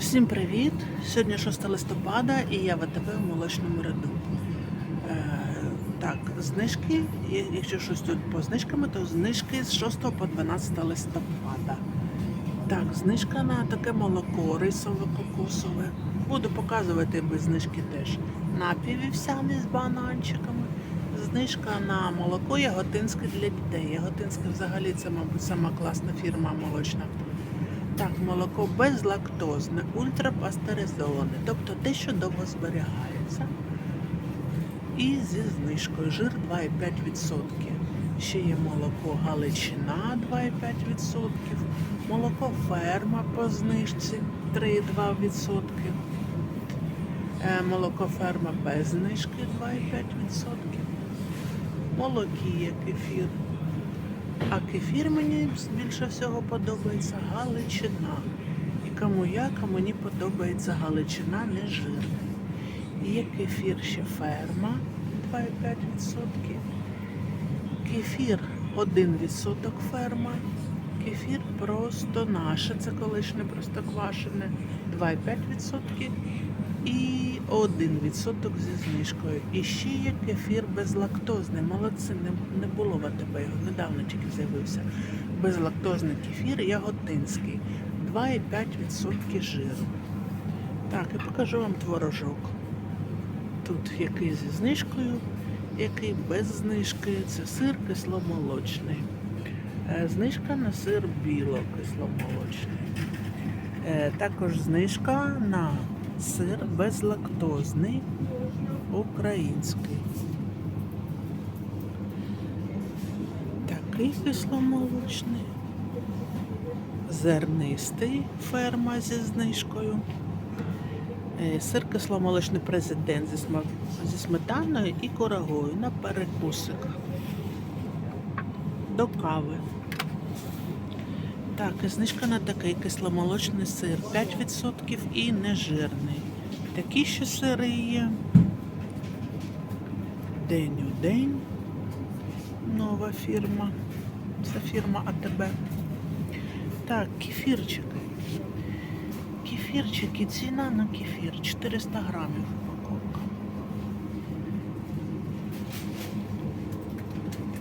Всім привіт! Сьогодні 6 листопада і я в АТБ в молочному ряду. Е, так, знижки, якщо щось тут по знижками, то знижки з 6 по 12 листопада. Так, знижка на таке молоко, рисове, кокосове. Буду показувати без знижки теж. Напій вівсяний з бананчиками. Знижка на молоко яготинське для дітей. Яготинське взагалі це, мабуть, сама класна фірма молочна. Так, молоко безлактозне, ультрапастеризоване, тобто те, що довго зберігається. І зі знижкою жир 2,5%. Ще є молоко Галичина 2,5%, молоко ферма по знижці 3,2%. Е, Молоко ферма без знижки 2,5%. Молокія кефір а кефір мені більше всього подобається Галичина. І кому як, а мені подобається Галичина не жирна. Є кефір ще ферма 2,5%. Кефір 1% ферма. Кефір просто наше, це колишнє просто квашене 2,5% і 1% зі знижкою. І ще є кефір безлактозний. Молодці, не, не було в АТБ, його недавно тільки з'явився. Безлактозний кефір яготинський. 2,5% жиру. Так, і покажу вам творожок. Тут який зі знижкою, який без знижки. Це сир кисломолочний. Е, Знижка на сир біло кисломолочний. Е, Також знижка на сир безлактозний український. Такий кисломолочний. Зернистий ферма зі знижкою. Е, Сир кисломолочний президент зі, сметаною і корагою на перекусик. До кави. Так, і знижка на такий кисломолочний сир 5% і нежирний. Такі ще сири є. День у день. Нова фірма. Це фірма АТБ. Так, кефірчик. Кефірчик і ціна на кефір 400 грамів упаковка.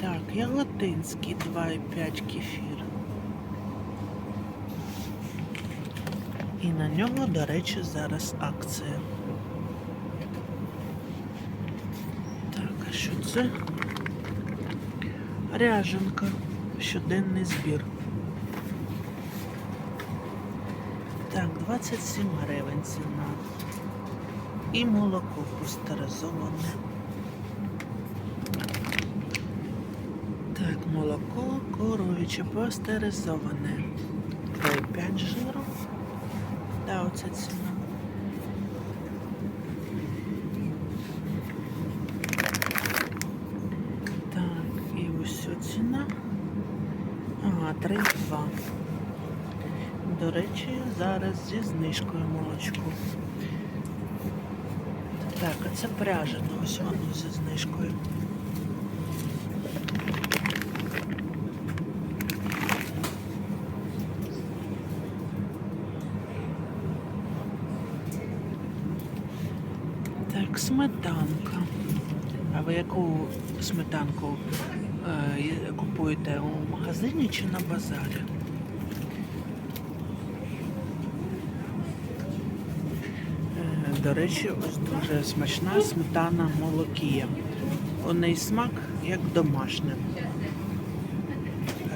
Так, яготинський 2,5 кефір. І на нього, до речі, зараз акція. Так, а що це? Ряженка. Щоденний збір. Так, 27 гривень ціна. І молоко пастеризоване. Так, молоко коров'яче пастеризоване. 2,5 жиру. Да, оце ціна. Так, і ось ціна. Ага, 3,2. До речі, зараз зі знижкою молочко. Так, а це пряжено, ось воно зі знижкою. Так, сметанка. А ви яку сметанку е, купуєте у магазині чи на базарі? Е, До речі, ось дуже смачна сметана молокія. У неї смак як домашня.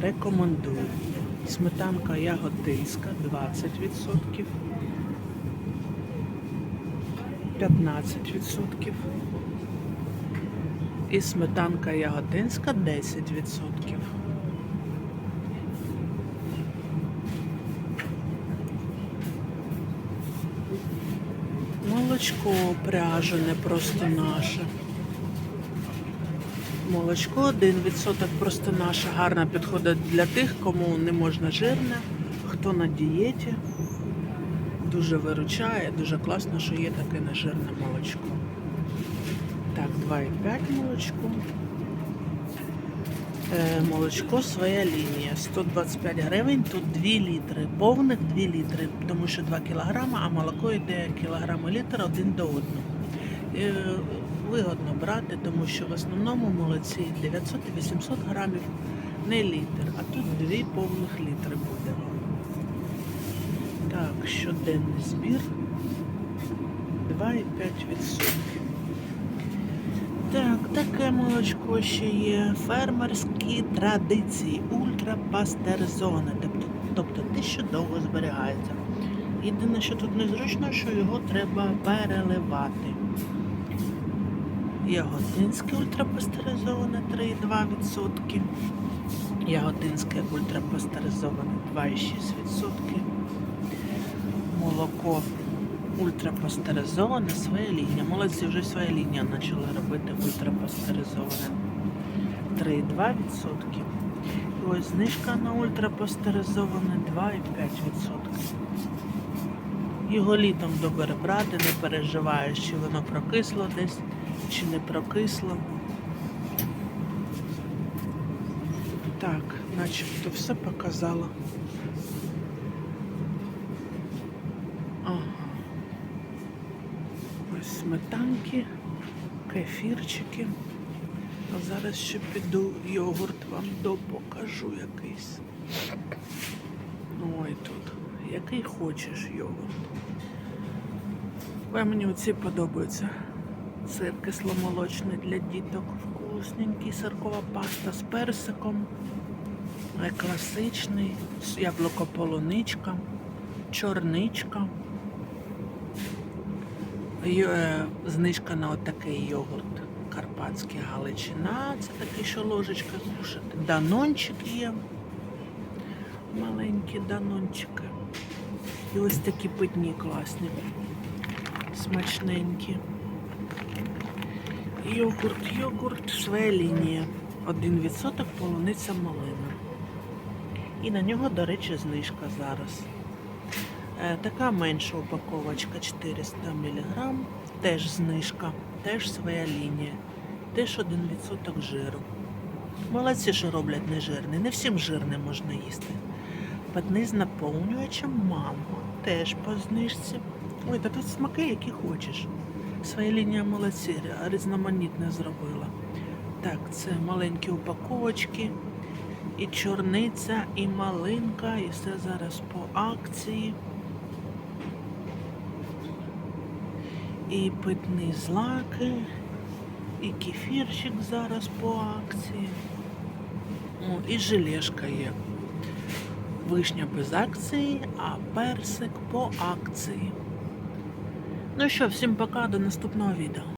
Рекомендую. Сметанка ягодинська 20%. 15%. І сметанка ягодинська 10%. Молочко пряжене просто наше. Молочко 1% просто наше. Гарно підходить для тих, кому не можна жирне, хто на дієті. Дуже виручає, дуже класно, що є таке нежирне молочко. Так, 2,5 молочко. Е, Молочко своя лінія. 125 гривень, тут 2 літри. Повних 2 літри, тому що 2 кілограми, а молоко йде кілограм і літр один до одного. Е, Вигодно брати, тому що в основному молоці 900-800 грамів не літр, а тут 2 повних літри буде. Так, щоденний збір 2,5%. Так, таке молочко ще є. Фермерські традиції, ультрапастеризоване, тобто, тобто те, що довго зберігається. Єдине, що тут незручно, що його треба переливати. Ягодинське ультрапастеризоване 3,2%. Ягодинське ультрапастеризоване 2,6%. Молоко ультрапастеризоване своя лінія. Молодці вже своя лінія почали робити ультрапастеризоване 3,2%. І ось знижка на ультрапастеризоване 2,5%. Його літом добре брати, не переживаєш, чи воно прокисло десь, чи не прокисло. Так, начебто все показала. Ага. Ось сметанки, кефірчики. А зараз ще піду йогурт вам допокажу якийсь. Ой тут. Який хочеш йогурт. Ой, мені оці подобаються. Сир кисломолочний для діток. Вкусненький, сиркова паста з персиком. Класичний, яблуко полуничка, чорничка. Е, Знижка на отакий йогурт. Карпатський Галичина. Це такий, що ложечка кушати. Данончик є. Маленькі данончики. І ось такі питні класні. Смачненькі. Йогурт, йогурт, своя лінія. 1% полуниця малина. І на нього, до речі, знижка зараз. Е, така менша упаковочка 400 мг. Теж знижка, теж своя лінія. Теж 1% жиру. Молодці, що роблять нежирний. Не всім жирне можна їсти. Питний з наповнювачем манго. Теж по знижці. Ой, та тут смаки, які хочеш. Своя лінія молодці, різноманітне зробила. Так, це маленькі упаковочки. І чорниця, і малинка, і все зараз по акції. І питні злаки, і кефірчик зараз по акції. О, і желешка є. Вишня без акції, а персик по акції. Ну що, всім пока, до наступного відео.